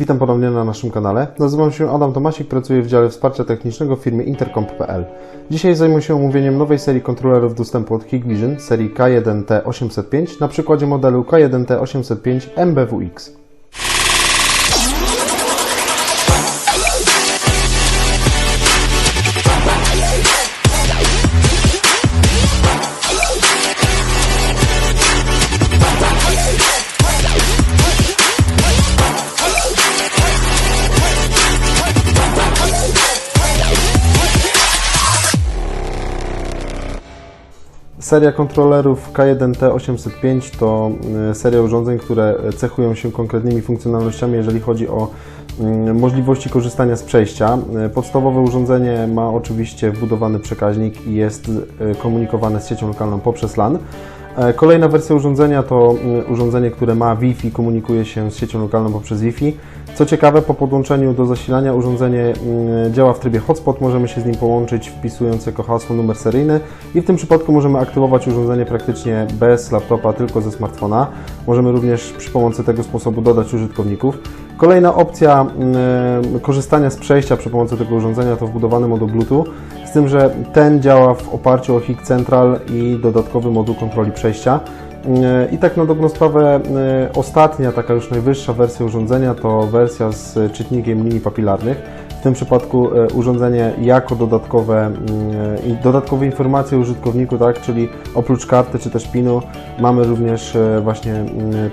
Witam ponownie na naszym kanale. Nazywam się Adam Tomasik, pracuję w dziale wsparcia technicznego w firmie intercomp.pl. Dzisiaj zajmę się omówieniem nowej serii kontrolerów dostępu od Hikvision, serii K1T805 na przykładzie modelu K1T805 MBWX. Seria kontrolerów K1T805 to y, seria urządzeń, które cechują się konkretnymi funkcjonalnościami, jeżeli chodzi o y, możliwości korzystania z przejścia. Y, Podstawowe urządzenie ma oczywiście wbudowany przekaźnik i jest komunikowane z siecią lokalną poprzez LAN. E, Kolejna wersja urządzenia to y, urządzenie, które ma Wi-Fi, komunikuje się z siecią lokalną poprzez Wi-Fi. Co ciekawe, po podłączeniu do zasilania urządzenie y, działa w trybie hotspot, możemy się z nim połączyć wpisując jako hasło numer seryjny i w tym przypadku możemy aktywować urządzenie praktycznie bez laptopa, tylko ze smartfona. Możemy również przy pomocy tego sposobu dodać użytkowników. Kolejna opcja y, korzystania z przejścia przy pomocy tego urządzenia to wbudowany moduł Bluetooth, z tym, że ten działa w oparciu o HIG Central i dodatkowy moduł kontroli przejścia. I tak na dobrą sprawę, y, ostatnia, taka już najwyższa wersja urządzenia to wersja z czytnikiem linii papilarnych. W tym przypadku y, urządzenie jako dodatkowe, i dodatkowe informacje użytkowniku, tak, czyli oprócz karty czy też PIN-u mamy również y, właśnie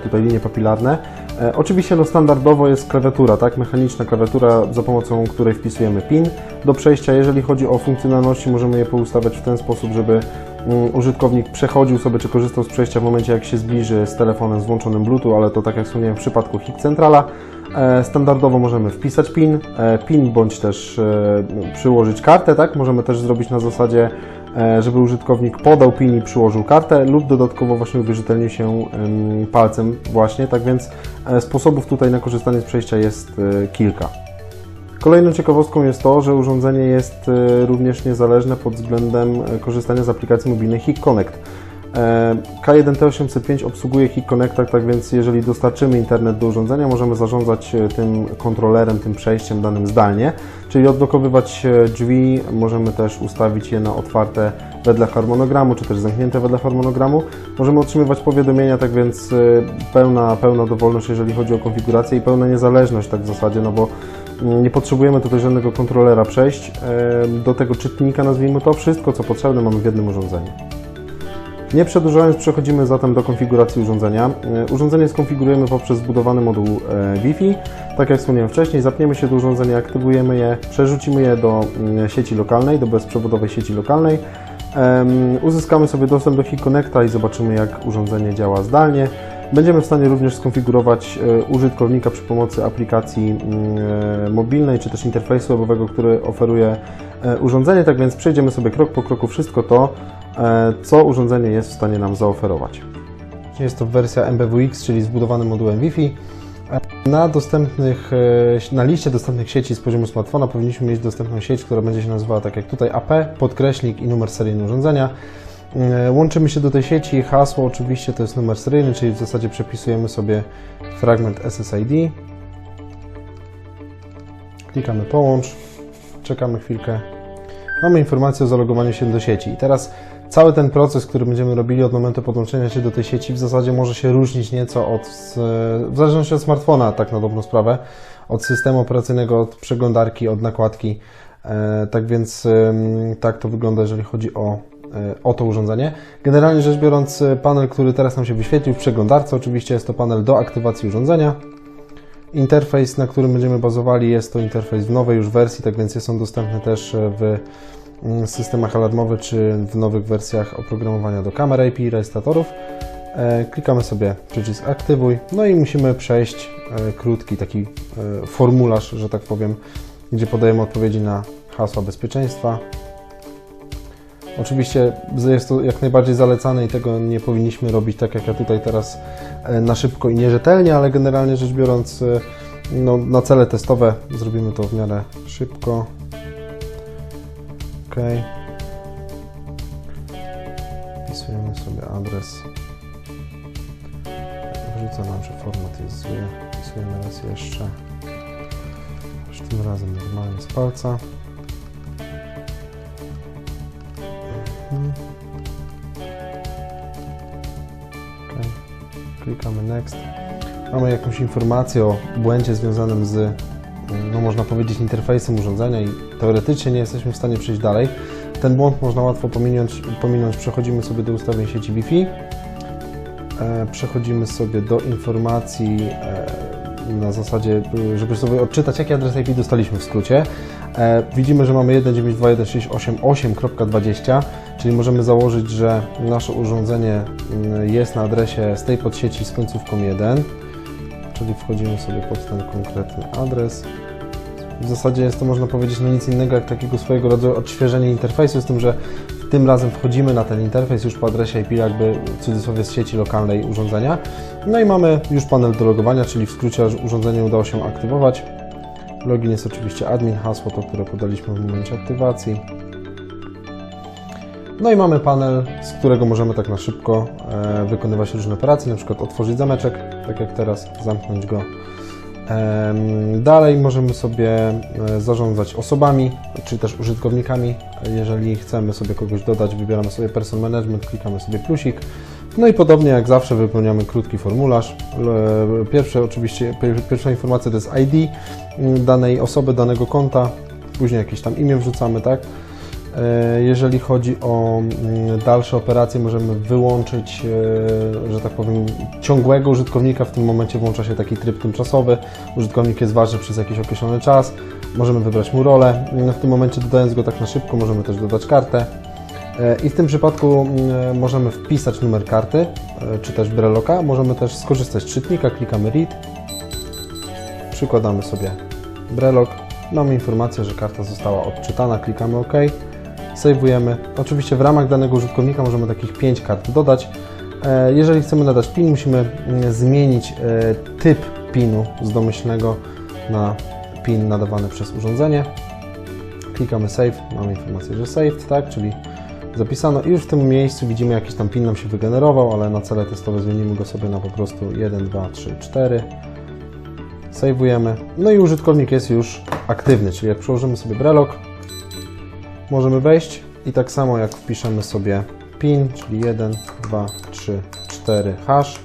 tutaj linie papilarne. E, Oczywiście no, standardowo jest klawiatura, tak, mechaniczna klawiatura, za pomocą której wpisujemy PIN do przejścia. Jeżeli chodzi o funkcjonalności, możemy je poustawiać w ten sposób, żeby mm, użytkownik przechodził sobie czy korzystał z przejścia w momencie, jak się zbliży z telefonem z włączonym Bluetooth, ale to tak jak wspomniałem w przypadku HIG Centrala. E, Standardowo możemy wpisać PIN, e, PIN bądź też przyłożyć kartę, tak? Możemy też zrobić na zasadzie, żeby użytkownik podał PIN i przyłożył kartę lub dodatkowo właśnie uwierzytelnił się em, palcem właśnie, tak więc e, sposobów tutaj na korzystanie z przejścia jest e, kilka. Kolejną ciekawostką jest to, że urządzenie jest e, również niezależne pod względem e, korzystania z aplikacji mobilnej HIG Connect. E, K1T805 obsługuje HIG Connecta, tak więc jeżeli dostarczymy internet do urządzenia, możemy zarządzać e, tym kontrolerem, tym przejściem danym zdalnie, czyli odblokowywać e, drzwi, możemy też ustawić je na otwarte wedle harmonogramu, czy też zamknięte wedle harmonogramu. Możemy otrzymywać powiadomienia, tak więc pełna, pełna dowolność, jeżeli chodzi o konfigurację i pełna niezależność tak w zasadzie, no bo mm, nie potrzebujemy tutaj żadnego kontrolera przejść. Do tego czytnika, nazwijmy to, wszystko co potrzebne mamy w jednym urządzeniu. Nie przedłużając, przechodzimy zatem do konfiguracji urządzenia. E, Urządzenie skonfigurujemy poprzez zbudowany moduł e, Wi-Fi. Tak jak wspomniałem wcześniej, zapniemy się do urządzenia, aktywujemy je, przerzucimy je do mm, sieci lokalnej, do bezprzewodowej sieci lokalnej. Uzyskamy sobie dostęp do HIG Connecta i zobaczymy jak urządzenie działa zdalnie. Będziemy w stanie również skonfigurować e, użytkownika przy pomocy aplikacji mm, mobilnej czy też interfejsu webowego, który oferuje urządzenie. Tak więc przejdziemy sobie krok po kroku wszystko to, co urządzenie jest w stanie nam zaoferować. Jest to wersja MBWX, czyli zbudowany modułem Wi-Fi. Na, dostępnych, e, na liście dostępnych sieci z poziomu smartfona powinniśmy mieć dostępną sieć, która będzie się nazywała tak jak tutaj AP, podkreśnik i numer seryjny urządzenia. E, Łączymy się do tej sieci, hasło oczywiście to jest numer seryjny, czyli w zasadzie przepisujemy sobie fragment SSID. Klikamy połącz, czekamy chwilkę. Mamy informację o zalogowaniu się do sieci. I teraz cały ten proces, który będziemy robili od momentu podłączenia się do tej sieci, w zasadzie może się różnić nieco od, w zależności od smartfona, tak na dobrą sprawę, od systemu operacyjnego, od przeglądarki, od nakładki. E, Tak więc tak to wygląda, jeżeli chodzi o, e, o to urządzenie. Generalnie rzecz biorąc, e, panel, który teraz nam się wyświetlił w przeglądarce, oczywiście jest to panel do aktywacji urządzenia. Interfejs, na którym będziemy bazowali, jest to interfejs w nowej już wersji, tak więc jest on dostępny też w systemach alarmowych czy w nowych wersjach oprogramowania do kamer IP i rejestratorów. E, Klikamy sobie przycisk aktywuj, no i musimy przejść e, krótki taki e, formularz, że tak powiem, gdzie podajemy odpowiedzi na hasła bezpieczeństwa. Oczywiście jest to jak najbardziej zalecane i tego nie powinniśmy robić tak jak ja tutaj teraz na szybko i nierzetelnie, ale generalnie rzecz biorąc no, na cele testowe zrobimy to w miarę szybko. OK. Wpisujemy sobie adres. Wrzuca nam, że format jest zły. Wpisujemy raz jeszcze. Tym razem normalnie z palca. Mhm. Klikamy Next. Mamy jakąś informację o błędzie związanym z, no można powiedzieć, interfejsem urządzenia i teoretycznie nie jesteśmy w stanie przejść dalej. Ten błąd można łatwo pominąć, pominąć. Przechodzimy sobie do ustawień sieci Wi-Fi. E, Przechodzimy sobie do informacji e, na zasadzie, y, żeby sobie odczytać, jaki adres IP dostaliśmy w skrócie. E, Widzimy, że mamy 192.168.8.20, czyli możemy założyć, że nasze urządzenie mm, jest na adresie z tej podsieci z końcówką 1, czyli wchodzimy sobie pod ten konkretny adres. W zasadzie jest to, można powiedzieć, no nic innego jak takiego swojego rodzaju odświeżenie interfejsu, z tym, że tym razem wchodzimy na ten interfejs już po adresie IP, jakby w cudzysłowie z sieci lokalnej urządzenia. No i mamy już panel do logowania, czyli w skrócie urządzenie udało się aktywować. Login jest oczywiście admin, hasło to, które podaliśmy w momencie aktywacji. No i mamy panel, z którego możemy tak na szybko e, wykonywać różne operacje, na przykład otworzyć zameczek, tak jak teraz, zamknąć go. Dalej możemy sobie e, zarządzać osobami, czy też użytkownikami. Jeżeli chcemy sobie kogoś dodać, wybieramy sobie Person Management, klikamy sobie plusik. No i podobnie jak zawsze wypełniamy krótki formularz. Pierwsze oczywiście, pier- pierwsza informacja to jest ID danej osoby, danego konta, później jakieś tam imię wrzucamy, tak? E, Jeżeli chodzi o mm, dalsze operacje, możemy wyłączyć, e, że tak powiem, ciągłego użytkownika. W tym momencie włącza się taki tryb tymczasowy. Użytkownik jest ważny przez jakiś określony czas. Możemy wybrać mu rolę. Mm, W tym momencie, dodając go tak na szybko, możemy też dodać kartę. E, I w tym przypadku mm, możemy wpisać numer karty, czy też breloka. Możemy też skorzystać z czytnika, klikamy read. Przykładamy sobie brelok. Mamy informację, że karta została odczytana, klikamy OK. Sejwujemy. Oczywiście w ramach danego użytkownika możemy takich 5 kart dodać. E, Jeżeli chcemy nadać PIN, musimy mm, zmienić e, typ PIN-u z domyślnego na PIN nadawany przez urządzenie. Klikamy Save, mamy informację, że saved, tak, czyli zapisano i już w tym miejscu widzimy jakiś tam PIN nam się wygenerował, ale na cele testowe zmienimy go sobie na po prostu 1, 2, 3, 4. Sejwujemy. No i użytkownik jest już aktywny, czyli jak przełożymy sobie brelok, możemy wejść i tak samo jak wpiszemy sobie PIN, czyli 1, 2, 3, 4 hash,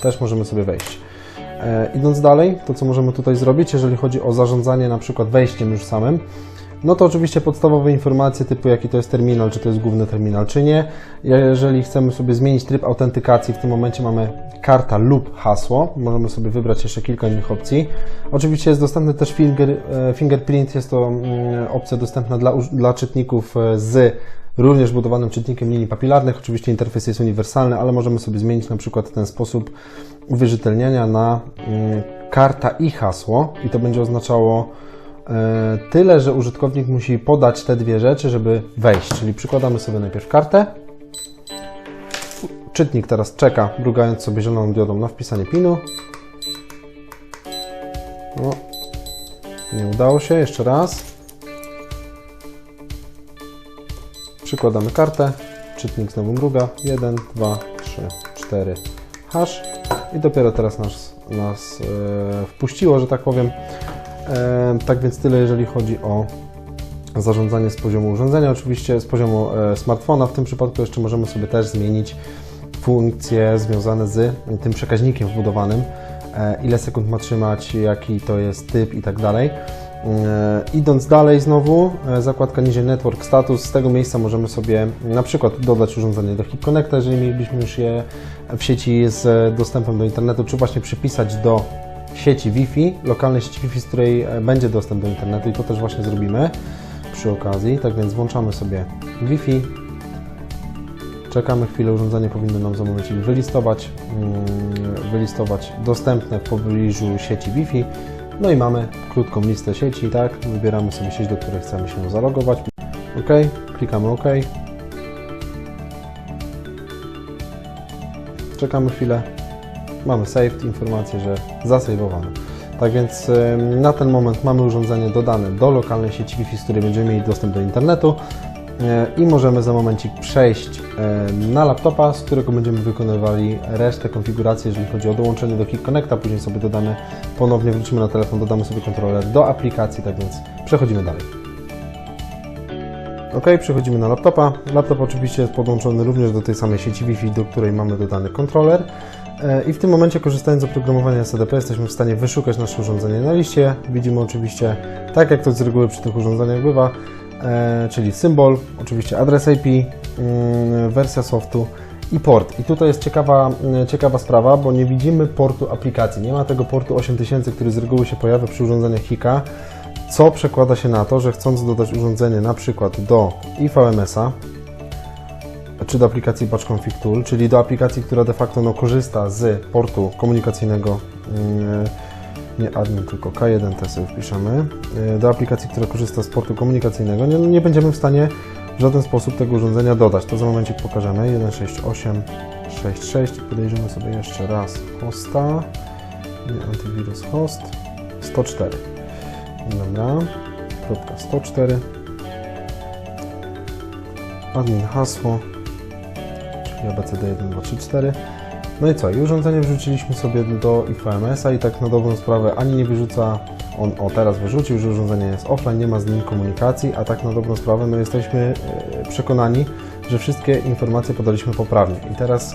też możemy sobie wejść. E, idąc dalej, to co możemy tutaj zrobić, jeżeli chodzi o zarządzanie na przykład wejściem już samym, no to oczywiście podstawowe informacje typu jaki to jest terminal, czy to jest główny terminal, czy nie. Jeżeli chcemy sobie zmienić tryb autentykacji, w tym momencie mamy karta lub hasło. Możemy sobie wybrać jeszcze kilka innych opcji. Oczywiście jest dostępny też finger, e, fingerprint, jest to mm, opcja dostępna dla, dla czytników e, z również budowanym czytnikiem linii papilarnych. Oczywiście interfejs jest uniwersalny, ale możemy sobie zmienić na przykład ten sposób uwierzytelniania na mm, karta i hasło i to będzie oznaczało tyle, że użytkownik musi podać te dwie rzeczy, żeby wejść. Czyli przykładamy sobie najpierw kartę. Czytnik teraz czeka, mrugając sobie zieloną diodą na wpisanie PIN-u. No, nie udało się, jeszcze raz. Przykładamy kartę, czytnik znowu mruga. 1, 2, 3, 4, hash. I dopiero teraz nas, nas e, wpuściło, że tak powiem. E, tak więc tyle, jeżeli chodzi o zarządzanie z poziomu urządzenia. Oczywiście z poziomu e, smartfona. W tym przypadku jeszcze możemy sobie też zmienić funkcje związane z tym przekaźnikiem wbudowanym. E, ile sekund ma trzymać, jaki to jest typ i tak dalej. Idąc dalej znowu, zakładka niżej Network Status, z tego miejsca możemy sobie na przykład dodać urządzenie do Hip Connecta, jeżeli mielibyśmy już je w sieci z dostępem do internetu, czy właśnie przypisać do sieci Wi-Fi, lokalnej sieci Wi-Fi, z której e, będzie dostęp do internetu i to też właśnie zrobimy przy okazji. Tak więc włączamy sobie Wi-Fi, czekamy chwilę, urządzenie powinno nam za momencik wylistować, mm, wylistować dostępne w pobliżu sieci Wi-Fi. No i mamy krótką listę sieci, tak? Wybieramy sobie sieć, do której chcemy się zalogować. OK, klikamy OK. Czekamy chwilę. Mamy saved, informację, że zasejwowano. Tak więc na ten moment mamy urządzenie dodane do lokalnej sieci Wi-Fi, z której będziemy mieli dostęp do internetu. E, i możemy za momencik przejść na laptopa, z którego będziemy wykonywali resztę konfiguracji, jeżeli chodzi o dołączenie do Kik Connecta, później sobie dodamy, ponownie wrócimy na telefon, dodamy sobie kontroler do aplikacji, tak więc przechodzimy dalej. Ok, przechodzimy na laptopa. Laptop oczywiście jest podłączony również do tej samej sieci Wi-Fi, do której mamy dodany kontroler. E, I w tym momencie, korzystając z oprogramowania SDP, jesteśmy w stanie wyszukać nasze urządzenie na liście. Widzimy oczywiście, tak jak to z reguły przy tych urządzeniach bywa, e, czyli symbol, oczywiście adres IP, mm, wersja softu i port. I tutaj jest ciekawa, mm, ciekawa sprawa, bo nie widzimy portu aplikacji. Nie ma tego portu 8000, który z reguły się pojawia przy urządzeniach HIKA, co przekłada się na to, że chcąc dodać urządzenie na przykład do IVMS-a, czy do aplikacji Batch Config Tool, czyli do aplikacji, która de facto no, korzysta z portu komunikacyjnego, mm, nie admin, tylko K1T sobie wpiszemy, y, do aplikacji, która korzysta z portu komunikacyjnego, nie, nie będziemy w stanie w żaden sposób tego urządzenia dodać. To za momencik pokażemy. 16866 podejrzymy sobie jeszcze raz hosta, nie antywirus host, 104. Dobra, kropka 104. Admin hasło, czyli abcd 1, 2, 3, 4. No i co? I urządzenie wrzuciliśmy sobie do IFMS-a i tak na dobrą sprawę ani nie wyrzuca, on o teraz wyrzucił, że urządzenie jest offline, nie ma z nim komunikacji, a tak na dobrą sprawę my jesteśmy e, przekonani, że wszystkie informacje podaliśmy poprawnie. I teraz,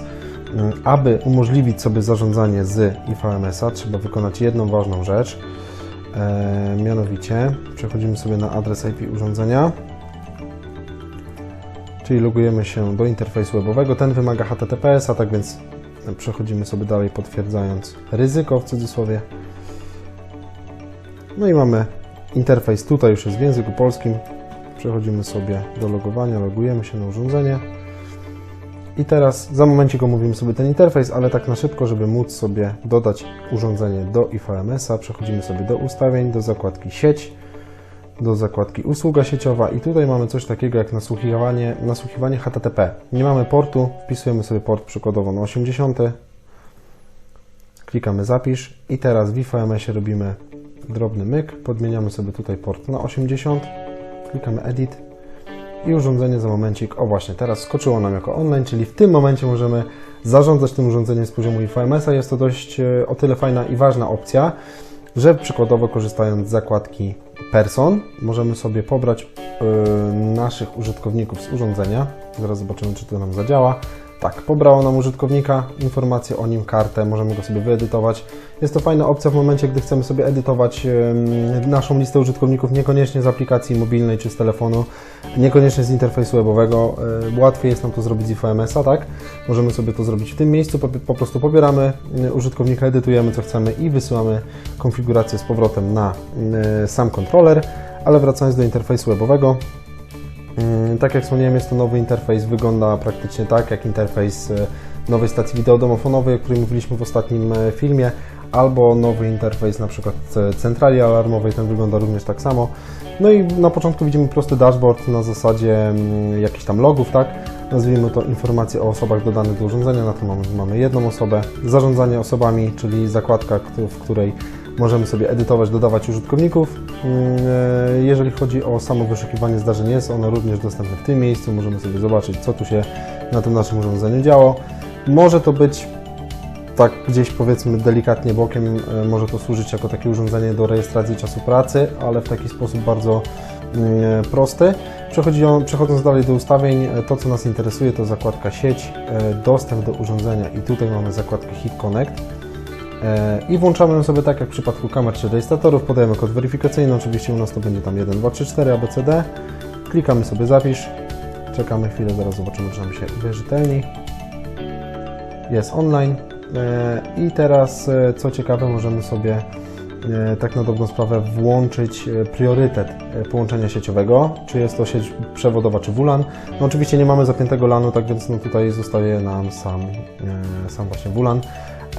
mm, aby umożliwić sobie zarządzanie z IFMS-a, trzeba wykonać jedną ważną rzecz, e, mianowicie przechodzimy sobie na adres IP urządzenia, czyli logujemy się do interfejsu webowego. Ten wymaga HTTPS, a tak więc przechodzimy sobie dalej, potwierdzając ryzyko w cudzysłowie. No i mamy interfejs, tutaj już jest w języku polskim. Przechodzimy sobie do logowania, logujemy się na urządzenie. I teraz za momencik omówimy sobie ten interfejs, ale tak na szybko, żeby móc sobie dodać urządzenie do IFMS-a, przechodzimy sobie do ustawień, do zakładki sieć, do zakładki usługa sieciowa i tutaj mamy coś takiego jak nasłuchiwanie, nasłuchiwanie HTTP. Nie mamy portu, wpisujemy sobie port przykładowo na 80, klikamy zapisz i teraz w IFMS-ie robimy drobny myk, podmieniamy sobie tutaj port na 80, klikamy edit i urządzenie za momencik, o właśnie, teraz skoczyło nam jako online, czyli w tym momencie możemy zarządzać tym urządzeniem z poziomu IFMS-a. Jest to dość e, o tyle fajna i ważna opcja, że przykładowo korzystając z zakładki person, możemy sobie pobrać y, naszych użytkowników z urządzenia. Zaraz zobaczymy, czy to nam zadziała. Tak, pobrało nam użytkownika, informacje o nim, kartę, możemy go sobie wyedytować. Jest to fajna opcja w momencie, gdy chcemy sobie edytować naszą listę użytkowników, niekoniecznie z aplikacji mobilnej czy z telefonu, niekoniecznie z interfejsu webowego. Y, łatwiej jest nam to zrobić z IFMS-a, tak? Możemy sobie to zrobić w tym miejscu, po, prostu pobieramy y, użytkownika, edytujemy co chcemy i wysyłamy konfigurację z powrotem na y, sam kontroler, ale wracając do interfejsu webowego, Tak jak wspomniałem, jest to nowy interfejs, wygląda praktycznie tak jak interfejs e, nowej stacji wideo domofonowej, o której mówiliśmy w ostatnim e, filmie, albo nowy interfejs na przykład centrali alarmowej, ten wygląda również tak samo. No i na początku widzimy prosty dashboard na zasadzie mm, jakichś tam logów, tak? Nazwijmy to informacje o osobach dodanych do urządzenia, na to mamy, mamy jedną osobę. Zarządzanie osobami, czyli zakładka, w której możemy sobie edytować, dodawać użytkowników. Mm, e, Jeżeli chodzi o samo wyszukiwanie zdarzeń, jest ono również dostępne w tym miejscu. Możemy sobie zobaczyć, co tu się na tym naszym urządzeniu działo. Może to być tak gdzieś powiedzmy delikatnie bokiem, e, może to służyć jako takie urządzenie do rejestracji czasu pracy, ale w taki sposób bardzo mm, prosty. Przechodzi- Przechodząc dalej do ustawień, e, to co nas interesuje to zakładka sieć, e, dostęp do urządzenia i tutaj mamy zakładkę Hit Connect. E, i włączamy ją sobie tak jak w przypadku kamer czy rejestratorów, podajemy kod weryfikacyjny, oczywiście u nas to będzie tam 1, 2, 3, 4 ABCD, klikamy sobie zapisz, czekamy chwilę, zaraz zobaczymy, czy nam się uwierzytelni. Jest online E, i teraz e, co ciekawe możemy sobie tak na dobrą sprawę włączyć priorytet połączenia sieciowego, czy jest to sieć przewodowa, czy WLAN. No oczywiście nie mamy zapiętego LANu, tak więc no tutaj zostaje nam sam, sam właśnie WLAN.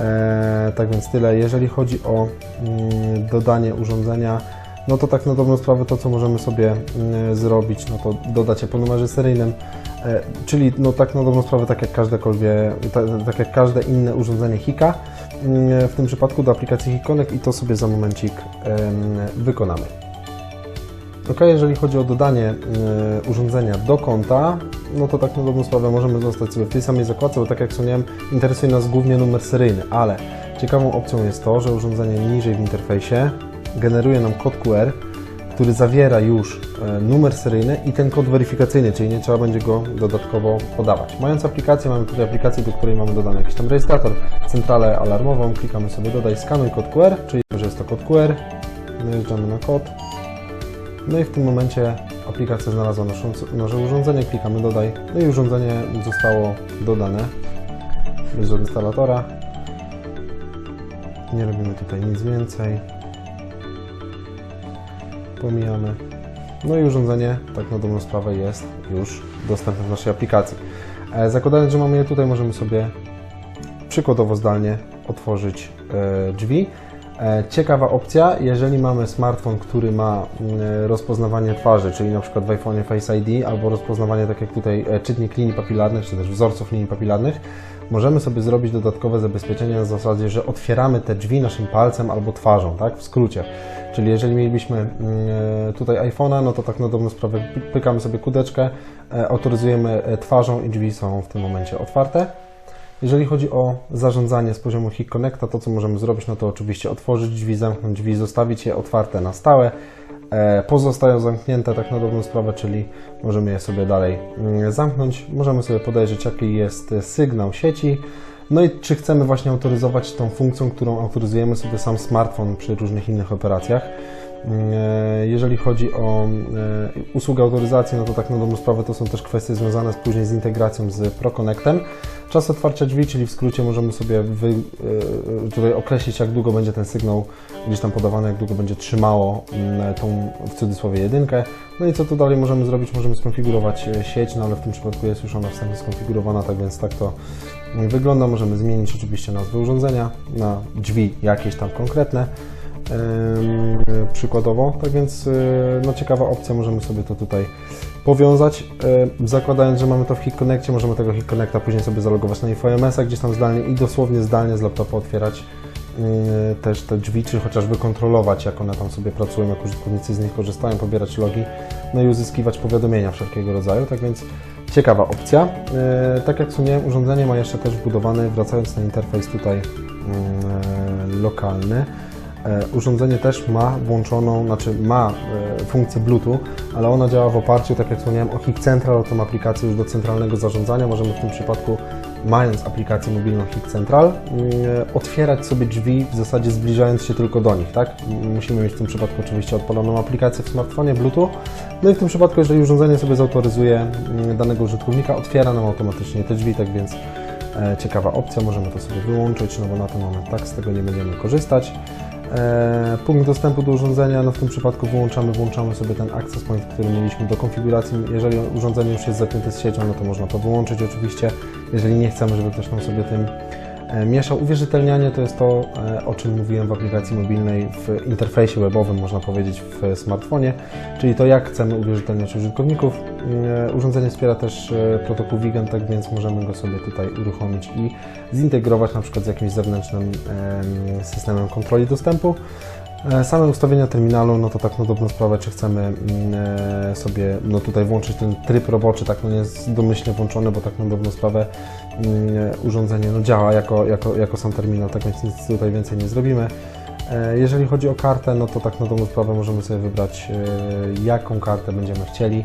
E, tak więc tyle. Jeżeli chodzi o mm, dodanie urządzenia, no to tak na dobrą sprawę to, co możemy sobie mm, zrobić, no to dodać je po numerze seryjnym, e, czyli no tak na dobrą sprawę, tak jak każdekolwiek, tak, jak każde inne urządzenie HIKA, mm, w tym przypadku do aplikacji HIConnect i to sobie za momencik wykonamy. Ok, jeżeli chodzi o dodanie y, urządzenia do konta, no to tak na dobrą sprawę możemy zostać sobie w tej samej zakładce, bo tak jak wspomniałem, interesuje nas głównie numer seryjny, ale ciekawą opcją jest to, że urządzenie niżej w interfejsie generuje nam kod QR, który zawiera już e, numer seryjny i ten kod weryfikacyjny, czyli nie trzeba będzie go dodatkowo podawać. Mając aplikację, mamy tutaj aplikację, do której mamy dodany jakiś tam rejestrator, centralę alarmową, klikamy sobie dodaj, skanuj kod QR, czyli że jest to kod QR, najeżdżamy na kod, no i w tym momencie aplikacja znalazła nasze, nasze urządzenie, klikamy dodaj, no i urządzenie zostało dodane bez instalatora. Nie robimy tutaj nic więcej. Pomijamy. No i urządzenie, tak na dobrą sprawę, jest już dostępne w naszej aplikacji. E, Zakładając, że mamy je tutaj, możemy sobie przykładowo zdalnie otworzyć e, drzwi. E, Ciekawa opcja, jeżeli mamy smartfon, który ma mm, rozpoznawanie twarzy, czyli na przykład w iPhone Face ID albo rozpoznawanie, tak jak tutaj, e, czytnik linii papilarnych, czy też wzorców linii papilarnych, możemy sobie zrobić dodatkowe zabezpieczenie na zasadzie, że otwieramy te drzwi naszym palcem albo twarzą, tak, w skrócie. Czyli jeżeli mielibyśmy mm, e, tutaj iPhone'a, no to tak na dobrą sprawę pykamy sobie kudeczkę, e, autoryzujemy e, twarzą i drzwi są w tym momencie otwarte. Jeżeli chodzi o zarządzanie z poziomu Hik Connecta, to co możemy zrobić, no to oczywiście otworzyć drzwi, zamknąć drzwi, zostawić je otwarte na stałe. E, Pozostają zamknięte tak na dobrą sprawę, czyli możemy je sobie dalej mm, zamknąć. Możemy sobie podejrzeć, jaki jest sygnał sieci. No i czy chcemy właśnie autoryzować tą funkcją, którą autoryzujemy sobie sam smartfon przy różnych innych operacjach. E, Jeżeli chodzi o e, usługę autoryzacji, no to tak na dobrą sprawę to są też kwestie związane później z integracją z ProConnectem. Czas otwarcia drzwi, czyli w skrócie możemy sobie wy, e, tutaj określić, jak długo będzie ten sygnał gdzieś tam podawany, jak długo będzie trzymało mm, tą w cudzysłowie jedynkę. No i co tu dalej możemy zrobić? Możemy skonfigurować e, sieć, no ale w tym przypadku jest już ona wstępnie skonfigurowana, tak więc tak to mm, wygląda. Możemy zmienić oczywiście nazwę urządzenia na drzwi jakieś tam konkretne przykładowo. Tak więc e, no, ciekawa opcja, możemy sobie to tutaj powiązać. E, Zakładając, że mamy to w Hit Connectie, możemy tego Hit Connecta później sobie zalogować na InfoMS-a gdzieś tam zdalnie i dosłownie zdalnie z laptopa otwierać e, też te drzwi, czy chociażby kontrolować, jak one tam sobie pracują, jak użytkownicy z nich korzystają, pobierać logi, no i uzyskiwać powiadomienia wszelkiego rodzaju. Tak więc ciekawa opcja. Tak jak wspomniałem, urządzenie ma jeszcze też wbudowany, wracając na interfejs tutaj mm, lokalny, Urządzenie też ma włączoną, znaczy ma e, funkcję Bluetooth, ale ona działa w oparciu, tak jak wspomniałem, o HIC Central, o tą aplikację już do centralnego zarządzania. Możemy w tym przypadku, mając aplikację mobilną HIC Central, mm, otwierać sobie drzwi w zasadzie zbliżając się tylko do nich, tak? Musimy mieć w tym przypadku oczywiście odpaloną aplikację w smartfonie Bluetooth. No i w tym przypadku, jeżeli urządzenie sobie zautoryzuje mm, danego użytkownika, otwiera nam automatycznie te drzwi, tak więc e, ciekawa opcja, możemy to sobie wyłączyć, no bo na ten moment tak z tego nie będziemy korzystać. E, Punkt dostępu do urządzenia, no w tym przypadku wyłączamy, włączamy sobie ten access point, który mieliśmy do konfiguracji. Jeżeli urządzenie już jest zapięte z siecią, no to można to wyłączyć oczywiście, jeżeli nie chcemy, żeby ktoś nam sobie tym mieszał. Uwierzytelnianie to jest to, e, o czym mówiłem w aplikacji mobilnej, w interfejsie webowym, można powiedzieć, w smartfonie, czyli to, jak chcemy uwierzytelniać użytkowników. E, Urządzenie wspiera też e, protokół Wigan, tak więc możemy go sobie tutaj uruchomić i zintegrować na przykład z jakimś zewnętrznym em, systemem kontroli dostępu. E, Same ustawienia terminalu, no to tak na dobrą sprawę, czy chcemy mm, e, sobie no tutaj włączyć ten tryb roboczy, tak no jest domyślnie włączony, bo tak na dobrą sprawę mm, e, urządzenie no działa jako, jako, jako sam terminal, tak więc nic tutaj więcej nie zrobimy. Jeżeli chodzi o kartę, no to tak na dobrą sprawę możemy sobie wybrać, jaką kartę będziemy chcieli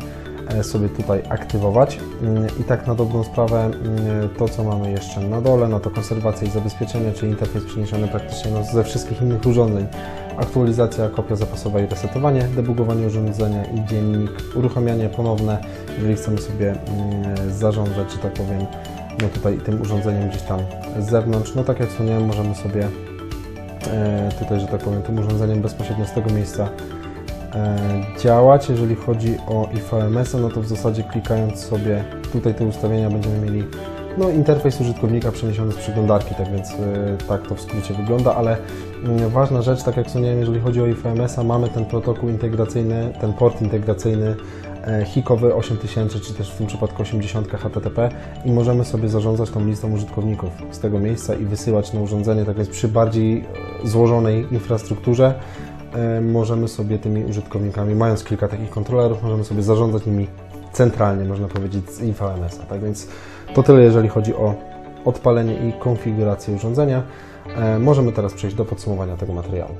sobie tutaj aktywować. Mm, I tak na dobrą sprawę to, co mamy jeszcze na dole, no to konserwacja i zabezpieczenie, czyli interfejs przeniesiony praktycznie no, ze wszystkich innych urządzeń. Aktualizacja, kopia zapasowa i resetowanie, debugowanie urządzenia i dziennik, uruchamianie ponowne, jeżeli chcemy sobie mm, zarządzać, że tak powiem, no tutaj tym urządzeniem gdzieś tam z zewnątrz. No tak jak wspomniałem, możemy sobie e, tutaj, że tak powiem, tym urządzeniem bezpośrednio z tego miejsca e, działać. Jeżeli chodzi o IVMS, no to w zasadzie klikając sobie tutaj te ustawienia będziemy mieli no, interfejs użytkownika przeniesiony z przeglądarki, tak więc e, tak to w skrócie wygląda, ale mm, ważna rzecz, tak jak wspomniałem, jeżeli chodzi o IVMS-a, mamy ten protokół integracyjny, ten port integracyjny e, hikowy 8000, czy też w tym przypadku 80 HTTP i możemy sobie zarządzać tą listą użytkowników z tego miejsca i wysyłać na urządzenie, tak więc przy bardziej e, złożonej infrastrukturze e, możemy sobie tymi użytkownikami, mając kilka takich kontrolerów, możemy sobie zarządzać nimi centralnie, można powiedzieć, z InfoMS-a. Tak więc to tyle, jeżeli chodzi o odpalenie i konfigurację urządzenia. E, Możemy teraz przejść do podsumowania tego materiału.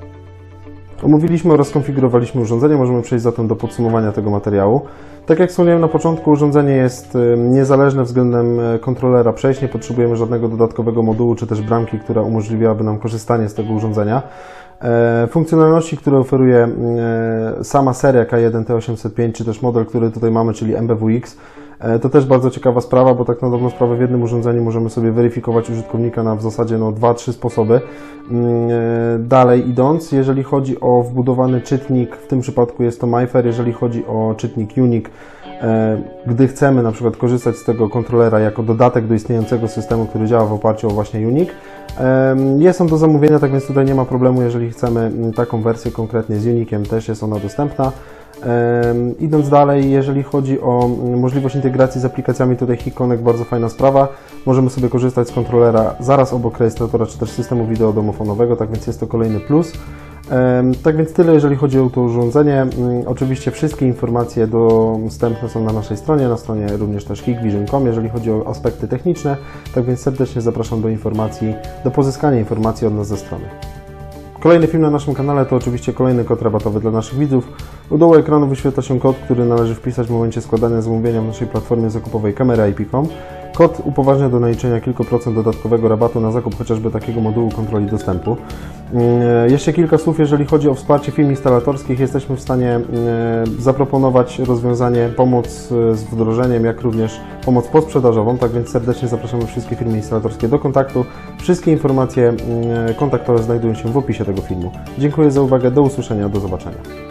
Omówiliśmy oraz skonfigurowaliśmy urządzenie, możemy przejść zatem do podsumowania tego materiału. Tak jak wspomniałem na początku, urządzenie jest y, niezależne względem e, kontrolera przejść, nie potrzebujemy żadnego dodatkowego modułu czy też bramki, która umożliwiałaby nam korzystanie z tego urządzenia. E, Funkcjonalności, które oferuje e, sama seria K1 T805, czy też model, który tutaj mamy, czyli MBWX, e, to też bardzo ciekawa sprawa, bo tak na dobrą sprawę w jednym urządzeniu możemy sobie weryfikować użytkownika na w zasadzie no, 2-3 sposoby. Mm, Dalej idąc, jeżeli chodzi o wbudowany czytnik, w tym przypadku jest to MyFair, jeżeli chodzi o czytnik Unique, gdy chcemy na przykład korzystać z tego kontrolera jako dodatek do istniejącego systemu, który działa w oparciu o właśnie Unique, jest on do zamówienia, tak więc tutaj nie ma problemu, jeżeli chcemy taką wersję konkretnie z Unikiem, też jest ona dostępna. Idąc dalej, jeżeli chodzi o mm, możliwość integracji z aplikacjami, tutaj Hikonek bardzo fajna sprawa. Możemy sobie korzystać z kontrolera zaraz obok rejestratora, czy też systemu wideo domofonowego, tak więc jest to kolejny plus. Tak więc tyle, jeżeli chodzi o to urządzenie. Mm, Oczywiście wszystkie informacje dostępne są na naszej stronie, na stronie również też hikvision.com, jeżeli chodzi o aspekty techniczne. Tak więc serdecznie zapraszam do informacji, do pozyskania informacji od nas ze strony. Kolejny film na naszym kanale to oczywiście kolejny kod rabatowy dla naszych widzów. U dołu ekranu wyświetla się kod, który należy wpisać w momencie składania zamówienia w naszej platformie zakupowej Kamera IP.com. Kod upoważnia do naliczenia kilku procent dodatkowego rabatu na zakup chociażby takiego modułu kontroli dostępu. Mm, Jeszcze kilka słów, jeżeli chodzi o wsparcie firm instalatorskich. Jesteśmy w stanie mm, zaproponować rozwiązanie, pomoc e, z wdrożeniem, jak również pomoc posprzedażową. Tak więc serdecznie zapraszamy wszystkie firmy instalatorskie do kontaktu. Wszystkie informacje mm, kontaktowe znajdują się w opisie tego filmu. Dziękuję za uwagę, do usłyszenia, do zobaczenia.